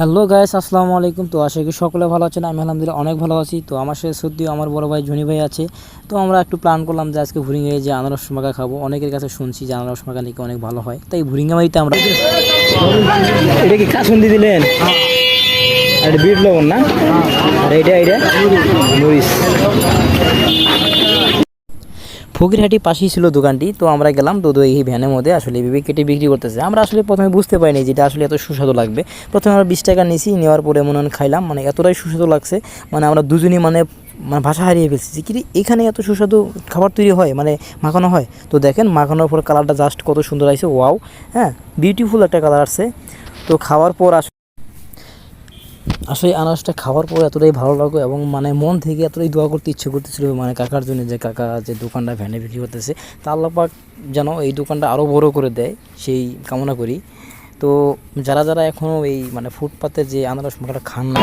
Hello guys, আসসালামু আলাইকুম। তো আশা করি সকলে ভালো আছেন, আমি আলহামদুলিল্লাহ অনেক ভালো আছি। তো আমার সাথে সত্যিও আমার বড় ভাই জনি ভাই আছে। তো আমরা একটু প্ল্যান করলাম যে আজকে ভুরিঙ্গে যে আনারস মাখা খাব। অনেকের কাছে শুনছি যে আনারস মাখা নাকি অনেক ভালো হয়। তাই ভুরিঙ্গা মাইতে আমরা এটা কি কাসুন্দি দিলেন আর বিট লবণ না? আর এটা এটা? ফকিরহাটি পাশেই ছিল দোকানটি, তো আমরা গেলাম, তো এই ভ্যানের মধ্যে আসলে এভাবে কেটে বিক্রি করতেছে। আমরা আসলে প্রথমে বুঝতে পারিনি যেটা আসলে এত সুস্বাদু লাগবে। প্রথমে আমরা বিশ টাকা নিয়েছি নেওয়ার পরে মনে খাইলাম মানে এতটাই সুস্বাদু লাগছে মানে আমরা দুজনই মানে মানে ভাষা হারিয়ে ফেলছি যে কি এখানে এত সুস্বাদু খাবার তৈরি হয় মানে মাখানো হয়? তো দেখেন, মাখানোর পর কালারটা জাস্ট কত সুন্দর আছে ওয়াও হ্যাঁ বিউটিফুল একটা কালার আসছে। তো খাওয়ার পর আস আসলে আনারসটা খাওয়ার পর এতটাই ভালো লাগল এবং মানে মন থেকে এতটাই দোয়া করতে ইচ্ছে করতেছিল মানে কাকার জন্য, যে কাকা যে দোকানটা ভ্যানে বিক্রি করতেছে, তা আল্লাপাক যেন এই দোকানটা আরও বড় করে দেয় সেই কামনা করি। তো যারা যারা এখনও এই মানে ফুটপাতে যে আনারস মাখাটা খান না